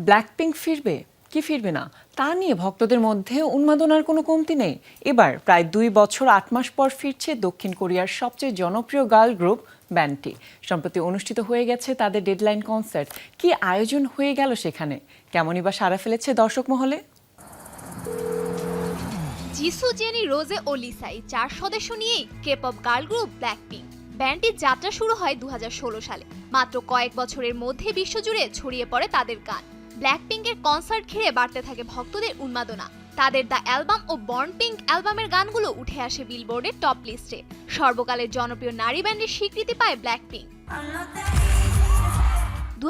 Blackpink ফিরবে? কি ফিরবে না? তা নিয়ে ভক্তদের মধ্যে উন্মাদনার কোনো কমতি নেই। এবার প্রায় দুই বছর, আট মাস পর ফিরছে দক্ষিণ কোরিয়ার সবচেয়ে জনপ্রিয় গার্ল গ্রুপ ব্যান্ডটি। সম্প্রতি অনুষ্ঠিত হয়ে গেছে তাদের ডেডলাইন কনসার্ট কি আয়োজন হয়ে গেল সেখানে? কেমনই বা সারা ফেলেছে দর্শক মহলে? জিসু জেনি, রোজে ও লিসাই, চার সদস্য নিয়েই K pop girl group Blackpink ব্যান্ডটির যাত্রা শুরু হয় দু হাজার ষোলো সালে। মাত্র কয়েক বছরের মধ্যে বিশ্বজুড়ে ছড়িয়ে পড়ে তাদের গান। ব্ল্যাকপিঙ্কের কনসার্ট ঘিরে বাড়তে থাকে ভক্তদের উন্মাদনা। তাদের দ্য অ্যালবাম ও বর্ন পিঙ্ক অ্যালবামের গানগুলো উঠে আসে বিলবোর্ডের টপ লিস্টে সর্বকালের জনপ্রিয় নারী ব্যান্ডের স্বীকৃতি পায় ব্ল্যাকপিঙ্ক দু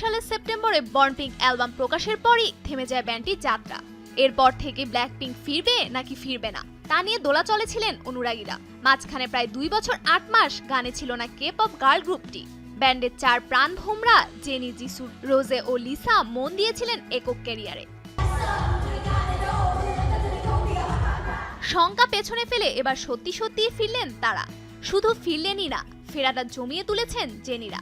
সালের সেপ্টেম্বরে বর্ন পিঙ্ক অ্যালবাম প্রকাশের পরই থেমে যায় ব্যান্ডটির যাত্রা। এরপর থেকে ব্ল্যাক পিঙ্ক ফিরবে নাকি ফিরবে না, তা নিয়ে দোলা চলেছিলেন অনুরাগীরা। মাঝখানে প্রায় দুই বছর আট মাস গানে ছিল না কে পপ গার্ল গ্রুপটি ব্যান্ডের চার প্রাণ ভোমরা, জেনি জিসু রোজে ও লিসা মন দিয়েছিলেন একক ক্যারিয়ারে। শঙ্কা পেছনে ফেলে এবার সত্যি সত্যিই ফিরলেন তারা। শুধু ফিরলেনই না, ফেরাটা জমিয়ে তুলেছেন জেনিরা।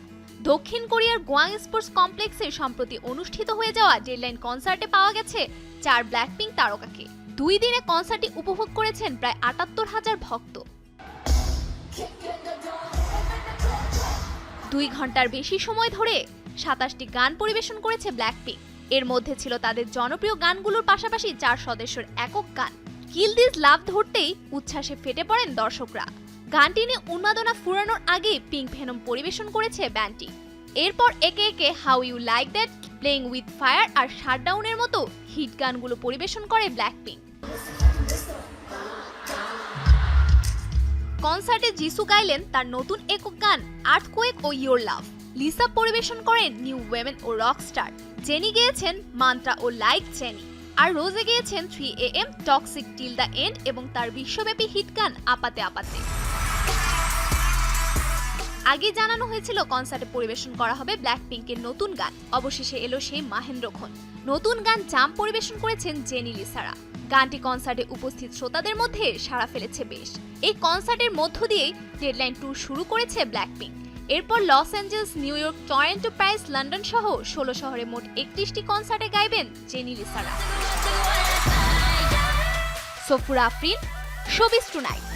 দক্ষিণ কোরিয়ার গোয়াং স্পোর্টস কমপ্লেক্সে সম্প্রতি অনুষ্ঠিত হয়ে যাওয়া ডেডলাইন কনসার্টে পাওয়া গেছে চার ব্ল্যাকপিঙ্ক তারকাকে। দুই দিনে কনসার্টটি উপভোগ করেছেন প্রায় আটাত্তর হাজার ভক্ত। দুই ঘণ্টার বেশি সময় ধরে সাতাশটি গান পরিবেশন করেছে ব্ল্যাকপিঙ্ক এর মধ্যে ছিল তাদের জনপ্রিয় গানগুলোর পাশাপাশি চার সদস্যের একক গান। কিল দিস লাভ ধরতেই উচ্ছ্বাসে ফেটে পড়েন দর্শকরা। গানটি নিয়ে উন্মাদনা ফুরানোর আগেই পিঙ্ক ভেনম পরিবেশন করেছে ব্যান্ডটি এরপর একে একে how you like that playing with fire আর শাটডাউনের মতো হিট গানগুলো পরিবেশন করে ব্ল্যাকপিঙ্ক কনসার্টে যিসু গাইলেন তার নতুন একক গান আর্থকোয়েক ও ইয়োর লাভ লিসা পরিবেশন করেন নিউ ওয়েমেন ও রক স্টার জেনি গেয়েছেন মান্ত্রা ও লাইক জেনি আর রোজে গেয়েছেন three A M toxic till the end এবং তার বিশ্বব্যাপী হিট গান, আপাতে আপাতে। আগে জানানো হয়েছিল কনসার্টে পরিবেশন করা হবে ব্ল্যাক পিঙ্কের নতুন গান। অবশেষে এলো সেই মাহেন্দ্রক্ষণ নতুন গান জাম পরিবেশন করেছেন জেনি লিসারা। গানটি কনসার্টে উপস্থিত শ্রোতাদের মধ্যে সাড়া ফেলেছে বেশ। এই কনসার্টের মধ্য দিয়েই ডেডলাইন ট্যুর শুরু করেছে ব্ল্যাকপিঙ্ক এরপর Los Angeles New York Toronto Paris London সহ ষোলো শহরে মোট একত্রিশটি কনসার্টে গাইবেন Jennie লিসারা। Safur Afrin showbiz tonight.